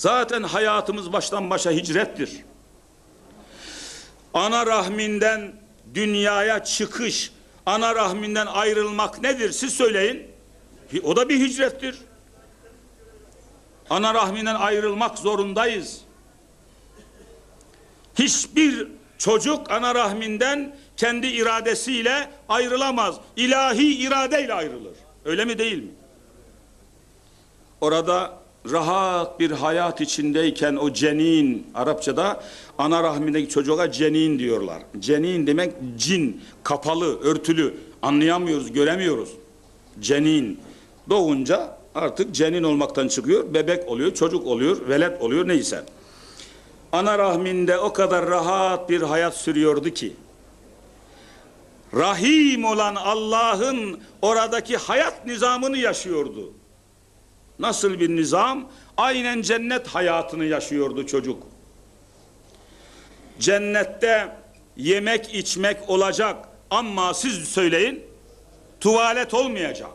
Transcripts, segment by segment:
Zaten hayatımız baştan başa hicrettir. Ana rahminden dünyaya çıkış, ana rahminden ayrılmak nedir? Siz söyleyin. O da bir hicrettir. Ana rahminden ayrılmak zorundayız. Hiçbir çocuk ana rahminden kendi iradesiyle ayrılamaz. İlahi iradeyle ayrılır. Öyle mi değil mi? Orada rahat bir hayat içindeyken o cenin Arapçada ana rahmindeki çocuğa cenin diyorlar. Cenin demek cin, kapalı, örtülü. Anlayamıyoruz, göremiyoruz. Cenin. Doğunca artık cenin olmaktan çıkıyor, bebek oluyor, çocuk oluyor, velet oluyor neyse. Ana rahminde o kadar rahat bir hayat sürüyordu ki Rahim olan Allah'ın oradaki hayat nizamını yaşıyordu. Nasıl bir nizam? Aynen cennet hayatını yaşıyordu çocuk. Cennette yemek içmek olacak ama siz söyleyin tuvalet olmayacak.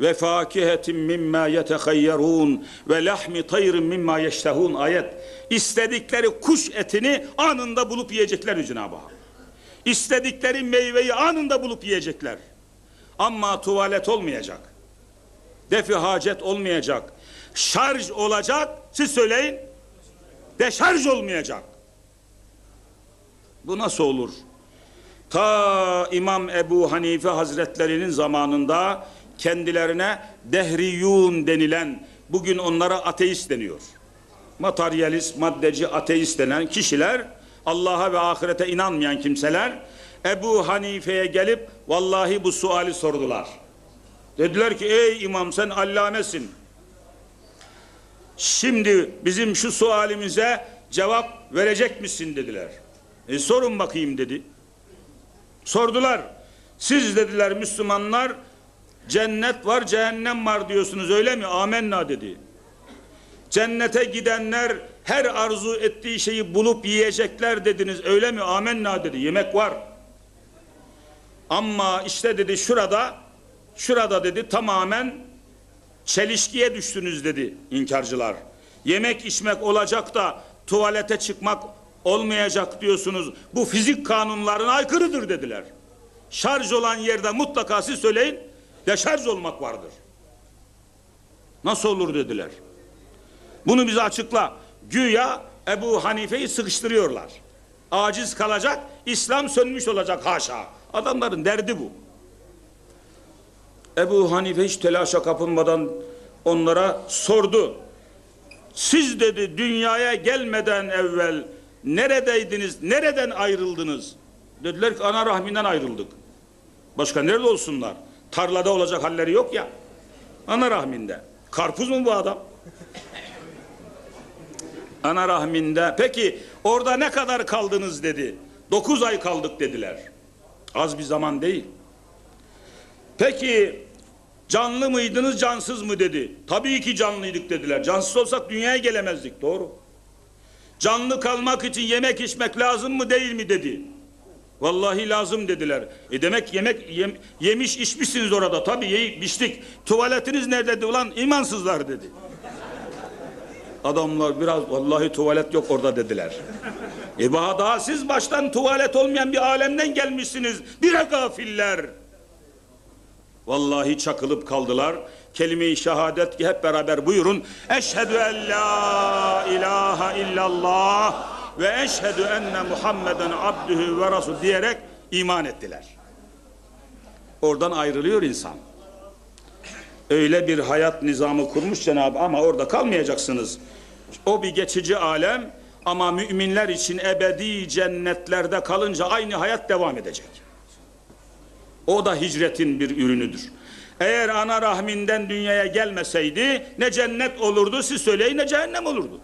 Ve fakihetin mimma yetehayyerun ve lahmi tayrin mimma yeştehun ayet. İstedikleri kuş etini anında bulup yiyecekler Cenab-ı Hak. İstedikleri meyveyi anında bulup yiyecekler. Ama tuvalet olmayacak. Defi hacet olmayacak. Şarj olacak. Siz söyleyin. Deşarj olmayacak. Bu nasıl olur? Ta İmam Ebu Hanife Hazretlerinin zamanında kendilerine dehriyun denilen bugün onlara ateist deniyor. Materyalist, maddeci, ateist denen kişiler Allah'a ve ahirete inanmayan kimseler Ebu Hanife'ye gelip vallahi bu suali sordular. Dediler ki ey imam sen allamesin. Şimdi bizim şu sualimize cevap verecek misin dediler. E sorun bakayım dedi. Sordular. Siz dediler Müslümanlar cennet var cehennem var diyorsunuz öyle mi? Amenna dedi. Cennete gidenler her arzu ettiği şeyi bulup yiyecekler dediniz öyle mi? Amenna dedi. Yemek var. Ama işte dedi şurada şurada dedi tamamen çelişkiye düştünüz dedi inkarcılar. Yemek içmek olacak da tuvalete çıkmak olmayacak diyorsunuz. Bu fizik kanunlarına aykırıdır dediler. Şarj olan yerde mutlaka siz söyleyin deşarj olmak vardır. Nasıl olur dediler. Bunu bize açıkla. Güya Ebu Hanife'yi sıkıştırıyorlar. Aciz kalacak, İslam sönmüş olacak haşa. Adamların derdi bu. Ebu Hanife hiç telaşa kapılmadan onlara sordu. Siz dedi dünyaya gelmeden evvel neredeydiniz, nereden ayrıldınız? Dediler ki ana rahminden ayrıldık. Başka nerede olsunlar? Tarlada olacak halleri yok ya. Ana rahminde. Karpuz mu bu adam? Ana rahminde. Peki orada ne kadar kaldınız dedi. Dokuz ay kaldık dediler. Az bir zaman değil. Peki canlı mıydınız cansız mı dedi. Tabii ki canlıydık dediler. Cansız olsak dünyaya gelemezdik doğru. Canlı kalmak için yemek içmek lazım mı değil mi dedi. Vallahi lazım dediler. E demek yemek yem, yemiş içmişsiniz orada. Tabii yiyip içtik. Tuvaletiniz nerede ulan imansızlar dedi. Adamlar biraz vallahi tuvalet yok orada dediler. E daha siz baştan tuvalet olmayan bir alemden gelmişsiniz. Bire gafiller. Vallahi çakılıp kaldılar. Kelime-i şehadet ki hep beraber buyurun. Eşhedü en la ilahe illallah ve eşhedü enne Muhammeden abdühü ve rasul diyerek iman ettiler. Oradan ayrılıyor insan. Öyle bir hayat nizamı kurmuş Cenab-ı ama orada kalmayacaksınız. O bir geçici alem ama müminler için ebedi cennetlerde kalınca aynı hayat devam edecek. O da hicretin bir ürünüdür. Eğer ana rahminden dünyaya gelmeseydi ne cennet olurdu siz söyleyin ne cehennem olurdu.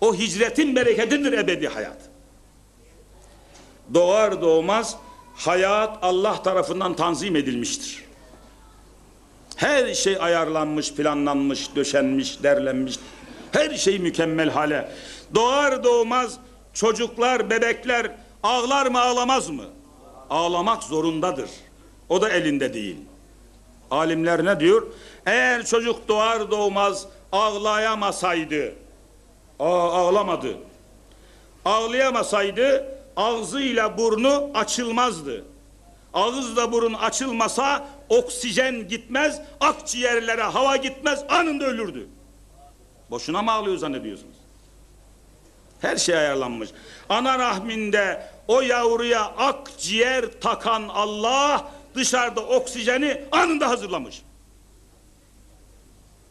O hicretin bereketidir ebedi hayat. Doğar doğmaz hayat Allah tarafından tanzim edilmiştir. Her şey ayarlanmış, planlanmış, döşenmiş, derlenmiş. Her şey mükemmel hale. Doğar doğmaz çocuklar, bebekler ağlar mı ağlamaz mı? Ağlamak zorundadır. O da elinde değil. Alimler ne diyor? Eğer çocuk doğar doğmaz ağlayamasaydı, aa, ağlamadı. Ağlayamasaydı ağzıyla burnu açılmazdı. Ağızla burun açılmasa oksijen gitmez, akciğerlere hava gitmez, anında ölürdü. Boşuna mı ağlıyor zannediyorsunuz? Her şey ayarlanmış. Ana rahminde o yavruya akciğer takan Allah dışarıda oksijeni anında hazırlamış.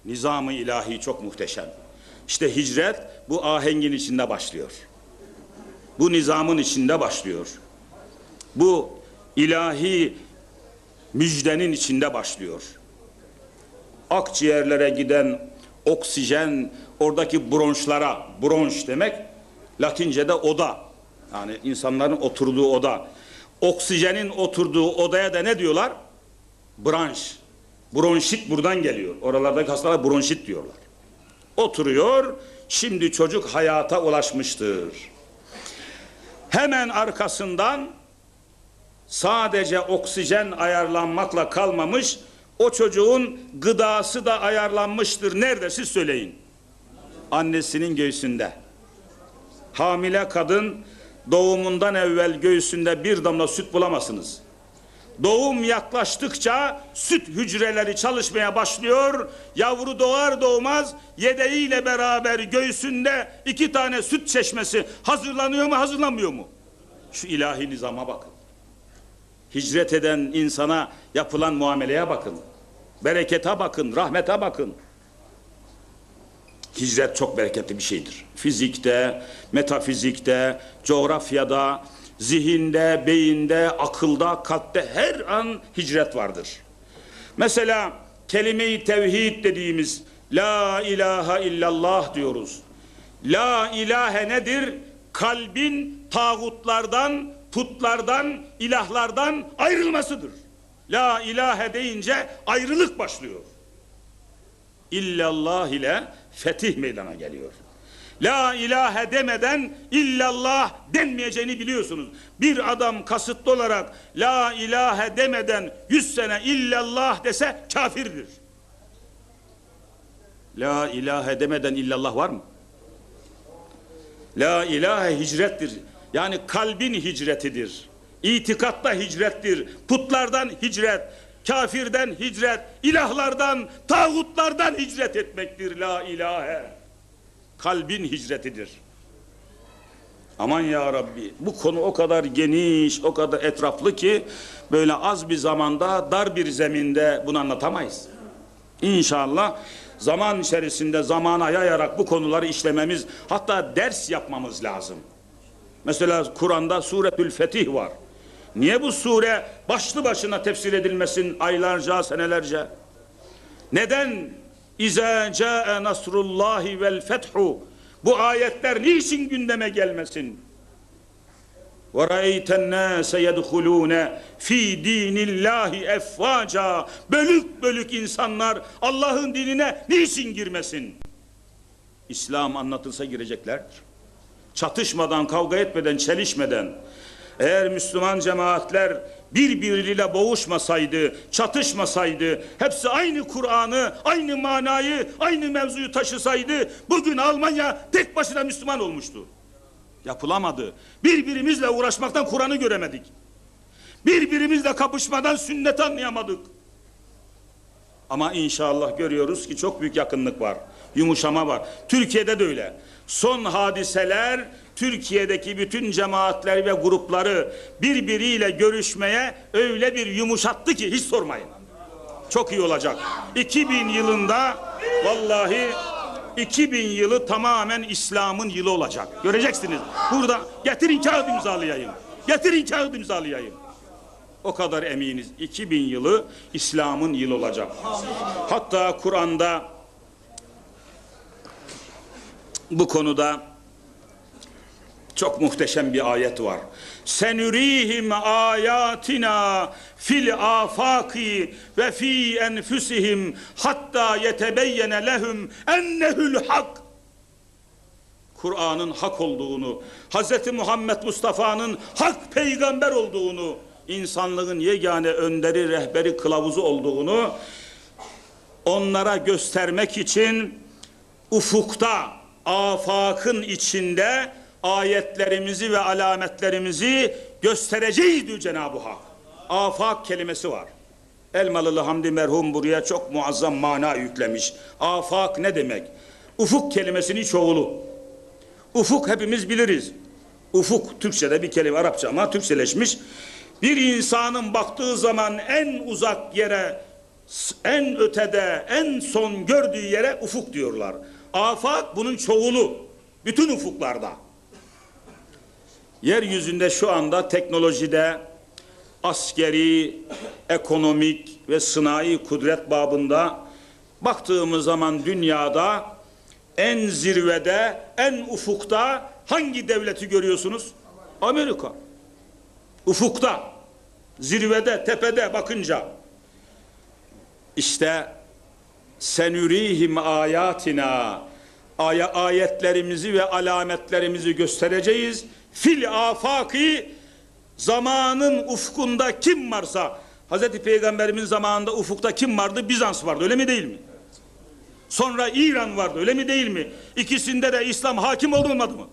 Nizamı ilahi çok muhteşem. İşte hicret bu ahengin içinde başlıyor. Bu nizamın içinde başlıyor. Bu ilahi müjdenin içinde başlıyor. Akciğerlere giden oksijen oradaki bronşlara, bronş demek Latince'de oda. Yani insanların oturduğu oda. Oksijenin oturduğu odaya da ne diyorlar? Branş. Bronşit buradan geliyor. Oralardaki hastalara bronşit diyorlar. Oturuyor. Şimdi çocuk hayata ulaşmıştır. Hemen arkasından sadece oksijen ayarlanmakla kalmamış, o çocuğun gıdası da ayarlanmıştır. Nerede siz söyleyin. Annesinin göğsünde. Hamile kadın doğumundan evvel göğsünde bir damla süt bulamazsınız. Doğum yaklaştıkça süt hücreleri çalışmaya başlıyor. Yavru doğar doğmaz yedeğiyle beraber göğsünde iki tane süt çeşmesi hazırlanıyor mu hazırlanmıyor mu? Şu ilahi nizama bakın. Hicret eden insana yapılan muameleye bakın. Berekete bakın, rahmete bakın. Hicret çok bereketli bir şeydir. Fizikte, metafizikte, coğrafyada, zihinde, beyinde, akılda, kalpte her an hicret vardır. Mesela kelime-i tevhid dediğimiz La ilahe illallah diyoruz. La ilahe nedir? Kalbin tağutlardan, putlardan, ilahlardan ayrılmasıdır. La ilahe deyince ayrılık başlıyor. İllallah ile fetih meydana geliyor. La ilahe demeden illallah denmeyeceğini biliyorsunuz. Bir adam kasıtlı olarak la ilahe demeden yüz sene illallah dese kafirdir. La ilahe demeden illallah var mı? La ilahe hicrettir. Yani kalbin hicretidir. İtikatta hicrettir. Putlardan hicret, kafirden hicret, ilahlardan, tağutlardan hicret etmektir la ilahe. Kalbin hicretidir. Aman ya Rabbi bu konu o kadar geniş, o kadar etraflı ki böyle az bir zamanda, dar bir zeminde bunu anlatamayız. İnşallah zaman içerisinde zamana yayarak bu konuları işlememiz, hatta ders yapmamız lazım. Mesela Kur'an'da Suretül Fetih var. Niye bu sure başlı başına tefsir edilmesin aylarca, senelerce? Neden İza ca'e nasrullahi vel fethu bu ayetler niçin gündeme gelmesin? Ve ra'eyten nase yedhulune fi dinillahi efvaca bölük bölük insanlar Allah'ın dinine niçin girmesin? İslam anlatılsa gireceklerdir. Çatışmadan, kavga etmeden, çelişmeden eğer Müslüman cemaatler birbiriyle boğuşmasaydı, çatışmasaydı, hepsi aynı Kur'an'ı, aynı manayı, aynı mevzuyu taşısaydı, bugün Almanya tek başına Müslüman olmuştu. Yapılamadı. Birbirimizle uğraşmaktan Kur'an'ı göremedik. Birbirimizle kapışmadan sünnet anlayamadık. Ama inşallah görüyoruz ki çok büyük yakınlık var. Yumuşama var. Türkiye'de de öyle. Son hadiseler Türkiye'deki bütün cemaatler ve grupları birbiriyle görüşmeye öyle bir yumuşattı ki hiç sormayın. Çok iyi olacak. 2000 yılında vallahi 2000 yılı tamamen İslam'ın yılı olacak. Göreceksiniz. Burada getirin kağıt imzalayayım. Getirin kağıt imzalayayım. O kadar eminiz. 2000 yılı İslam'ın yılı olacak. Hatta Kur'an'da bu konuda çok muhteşem bir ayet var. Senürihim ayatina fil afaki ve fi enfusihim hatta yetebeyyene lehum ennehul hak. Kur'an'ın hak olduğunu, Hz. Muhammed Mustafa'nın hak peygamber olduğunu insanlığın yegane önderi, rehberi, kılavuzu olduğunu onlara göstermek için ufukta, afakın içinde ayetlerimizi ve alametlerimizi göstereceğiz Cenab-ı Hak. Afak kelimesi var. Elmalılı Hamdi merhum buraya çok muazzam mana yüklemiş. Afak ne demek? Ufuk kelimesinin çoğulu. Ufuk hepimiz biliriz. Ufuk Türkçe'de bir kelime Arapça ama Türkçeleşmiş. Bir insanın baktığı zaman en uzak yere, en ötede, en son gördüğü yere ufuk diyorlar. Afak bunun çoğulu. Bütün ufuklarda. Yeryüzünde şu anda teknolojide askeri, ekonomik ve sınai kudret babında baktığımız zaman dünyada en zirvede, en ufukta hangi devleti görüyorsunuz? Amerika. Ufukta, zirvede, tepede bakınca işte senürihim ayatina aya ayetlerimizi ve alametlerimizi göstereceğiz. Fil afaki zamanın ufkunda kim varsa Hazreti Peygamberimiz zamanında ufukta kim vardı? Bizans vardı öyle mi değil mi? Sonra İran vardı öyle mi değil mi? İkisinde de İslam hakim olmadı mı?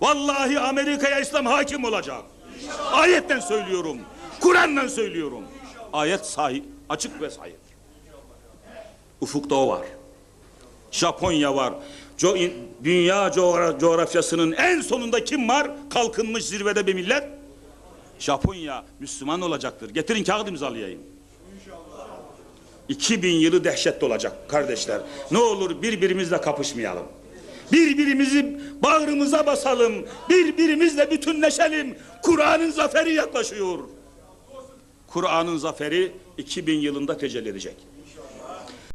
Vallahi Amerika'ya İslam hakim olacak. Ayetten söylüyorum. Kur'an'dan söylüyorum. Ayet sahip, açık ve sahip. Ufukta o var. Japonya var. Co- dünya coğra- coğrafyasının en sonunda kim var? Kalkınmış zirvede bir millet. Japonya Müslüman olacaktır. Getirin kağıt imzalayayım. 2000 yılı dehşetli olacak kardeşler. Ne olur birbirimizle kapışmayalım. Birbirimizi bağrımıza basalım. Birbirimizle bütünleşelim. Kur'an'ın zaferi yaklaşıyor. Kur'an'ın zaferi 2000 yılında tecelli edecek.